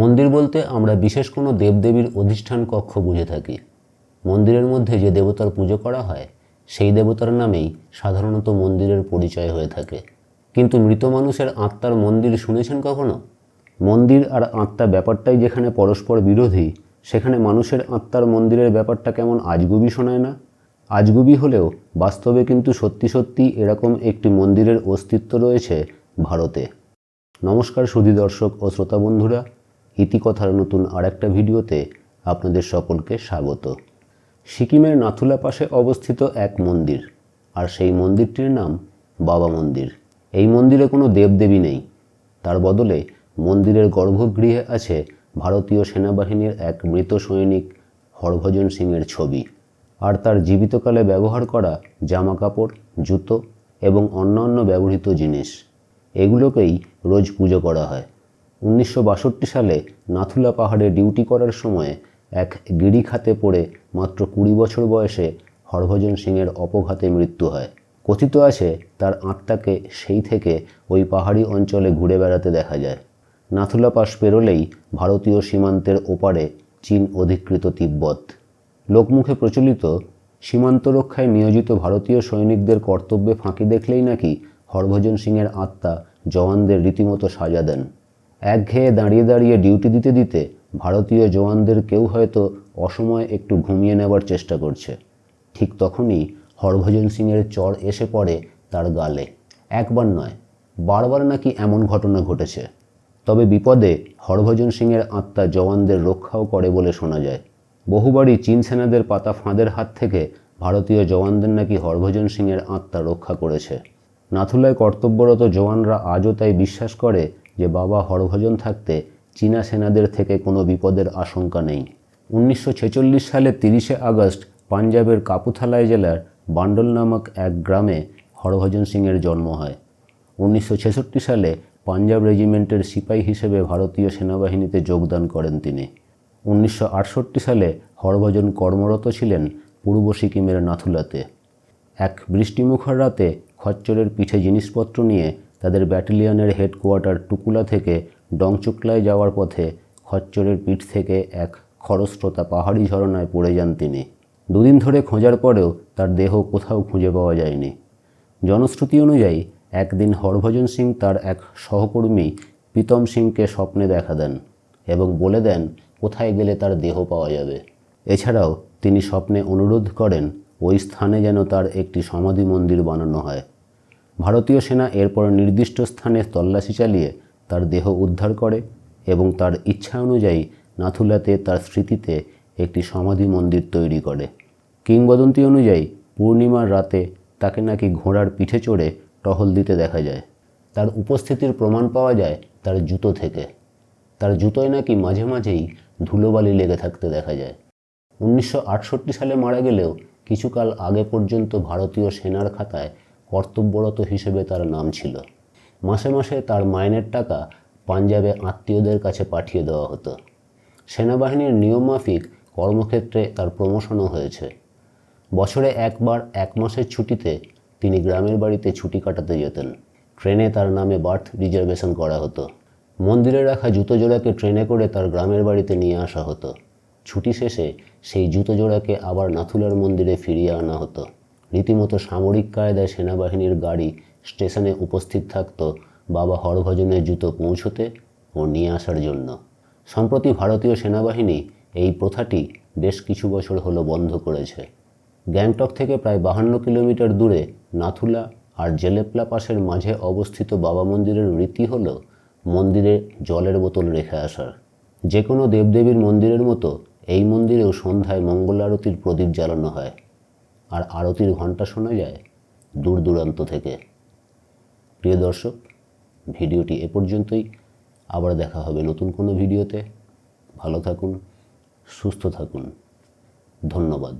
মন্দির বলতে আমরা বিশেষ কোনো দেবদেবীর অধিষ্ঠান কক্ষ বুঝে থাকি। মন্দিরের মধ্যে যে দেবতার পুজো করা হয়, সেই দেবতার নামেই সাধারণত মন্দিরের পরিচয় হয়ে থাকে। কিন্তু মৃত মানুষের আত্মার মন্দির শুনেছেন কখনো? মন্দির আর আত্মা ব্যাপারটাই যেখানে পরস্পর বিরোধী, সেখানে মানুষের আত্মার মন্দিরের ব্যাপারটা কেমন আজগুবি শোনায় না? আজগুবি হলেও বাস্তবে কিন্তু সত্যি সত্যি এরকম একটি মন্দিরের অস্তিত্ব রয়েছে ভারতে। নমস্কার সুধী দর্শক ও শ্রোতা বন্ধুরা। ইতিকথার নতুন আর একটা ভিডিওতে আপনাদের সকলকে স্বাগত। সিকিমের নাথুলা পাশে অবস্থিত এক মন্দির, আর সেই মন্দিরটির নাম বাবা মন্দির। এই মন্দিরে কোনো দেবদেবী নেই। তার বদলে মন্দিরের গর্ভগৃহে আছে ভারতীয় সেনাবাহিনীর এক মৃত সৈনিক হরভজন সিংয়ের ছবি, আর তার জীবিতকালে ব্যবহার করা জামা কাপড় জুতো এবং অন্যান্য ব্যবহৃত জিনিস। এগুলোকেই রোজ পুজো করা হয়। উনিশশো বাষট্টি সালে নাথুলা পাহাড়ে ডিউটি করার সময় এক গিরিখাতে পড়ে মাত্র কুড়ি বছর বয়সে হরভজন সিংয়ের অপঘাতে মৃত্যু হয়। কথিত আছে, তার আত্মাকে সেই থেকে ওই পাহাড়ি অঞ্চলে ঘুরে বেড়াতে দেখা যায়। নাথুলা পাস পেরোলেই ভারতীয় সীমান্তের ওপারে চীন অধিকৃত তিব্বত। লোকমুখে প্রচলিত, সীমান্ত রক্ষায় নিয়োজিত ভারতীয় সৈনিকদের কর্তব্যে ফাঁকি দেখলেই নাকি হরভজন সিংয়ের আত্মা জওয়ানদের রীতিমতো সাজা দেন। একঘেয়ে দাঁড়িয়ে দাঁড়িয়ে ডিউটি দিতে দিতে ভারতীয় জওয়ানদের কেউ হয়তো অসময়ে একটু ঘুমিয়ে নেবার চেষ্টা করছে। ঠিক তখনই হরভজন সিংয়ের চর এসে পড়ে তার গালে। একবার নয়, বারবার নাকি এমন ঘটনা ঘটেছে। তবে বিপদে হরভজন সিংয়ের আত্মা জওয়ানদের রক্ষাও করে বলে শোনা যায়। বহুবারই চীন সেনাদের পাতা ফাঁদের হাত থেকে ভারতীয় জওয়ানদের নাকি হরভজন সিংয়ের আত্মা রক্ষা করেছে। নাথুলায় কর্তব্যরত জওয়ানরা আজও তাই বিশ্বাস করে যে বাবা হরভজন থাকতে চীনা সেনাদের থেকে কোনো বিপদের আশঙ্কা নেই। উনিশশো সালের তিরিশে আগস্ট পাঞ্জাবের কাপুথালাই জেলার বান্ডল নামক এক গ্রামে হরভজন সিংয়ের জন্ম হয়। উনিশশো ছেষট্টি সালে পাঞ্জাব রেজিমেন্টের সিপাহী হিসেবে ভারতীয় সেনাবাহিনীতে যোগদান করেন তিনি। উনিশশো আটষট্টি সালে হরভজন কর্মরত ছিলেন পূর্ব সিকিমের নাথুলাতে। এক বৃষ্টিমুখর রাতে খচ্চরের পিঠে জিনিসপত্র নিয়ে তাদের ব্যাটালিয়নের হেডকোয়ার্টার টুকুলা থেকে ডংচুকলায় যাওয়ার পথে খচ্চরের পিঠ থেকে এক খরস্রোতা পাহাড়ি ঝরনায় পড়ে যান তিনি। দুদিন ধরে খোঁজার পরেও তার দেহ কোথাও খুঁজে পাওয়া যায়নি। জনশ্রুতি অনুযায়ী, একদিন হরভজন সিং তার এক সহকর্মী প্রীতম সিংকে স্বপ্নে দেখা দেন এবং বলে দেন, কোথায় গেলে তার দেহ পাওয়া যাবে? এছাড়াও তিনি স্বপ্নে অনুরোধ করেন, ওই স্থানে যেন তার একটি সমাধি মন্দির বানানো হয়। ভারতীয় সেনা এরপর নির্দিষ্ট স্থানে তল্লাশি চালিয়ে তার দেহ উদ্ধার করে এবং তার ইচ্ছা অনুযায়ী নাথুলাতে তার স্মৃতিতে একটি সমাধি মন্দির তৈরি করে। কিংবদন্তি অনুযায়ী পূর্ণিমার রাতে তাকে নাকি ঘোড়ার পিঠে চড়ে টহল দিতে দেখা যায়। তার উপস্থিতির প্রমাণ পাওয়া যায় তার জুতো থেকে। তার জুতোয় নাকি মাঝে মাঝেই ধুলোবালি লেগে থাকতে দেখা যায়। উনিশশো আটষট্টি সালে মারা গেলেও কিছুকাল আগে পর্যন্ত ভারতীয় সেনার খাতায় কর্তব্যরত হিসেবে তার নাম ছিল। মাসে মাসে তার মাইনের টাকা পাঞ্জাবে আত্মীয়দের কাছে পাঠিয়ে দেওয়া হতো। সেনাবাহিনীর নিয়মমাফিক কর্মক্ষেত্রে তার প্রমোশনও হয়েছে। বছরে একবার এক মাসের ছুটিতে তিনি গ্রামের বাড়িতে ছুটি কাটাতে যেতেন। ট্রেনে তার নামে বার্থ রিজার্ভেশন করা হতো। মন্দিরে রাখা জুতো জোড়াকে ট্রেনে করে তার গ্রামের বাড়িতে নিয়ে আসা হতো। ছুটি শেষে সেই জুতো জোড়াকে আবার নাথুলার মন্দিরে ফিরিয়ে আনা হতো। রীতিমতো সামরিক কায়দায় সেনাবাহিনীর গাড়ি স্টেশনে উপস্থিত থাকত বাবা হরভজনের জুতো পৌঁছতে ও নিয়ে আসার জন্য। সম্প্রতি ভারতীয় সেনাবাহিনী এই প্রথাটি বেশ কিছু বছর হলো বন্ধ করেছে। গ্যাংটক থেকে প্রায় বাহান্ন কিলোমিটার দূরে নাথুলা আর জেলেপলা পাশের মাঝে অবস্থিত বাবা মন্দিরের রীতি হল মন্দিরে জলের বোতল রেখে আসার। যে কোনো দেবদেবীর মন্দিরের মতো এই মন্দিরেও সন্ধ্যায় মঙ্গল আরতির প্রদীপ জ্বালানো হয়। আর আরতির ঘণ্টা শোনা যায় দূর দূরান্ত থেকে। প্রিয় দর্শক, ভিডিওটি এ পর্যন্তই। আবার দেখা হবে নতুন কোনো ভিডিওতে। ভালো থাকুন, সুস্থ থাকুন। ধন্যবাদ।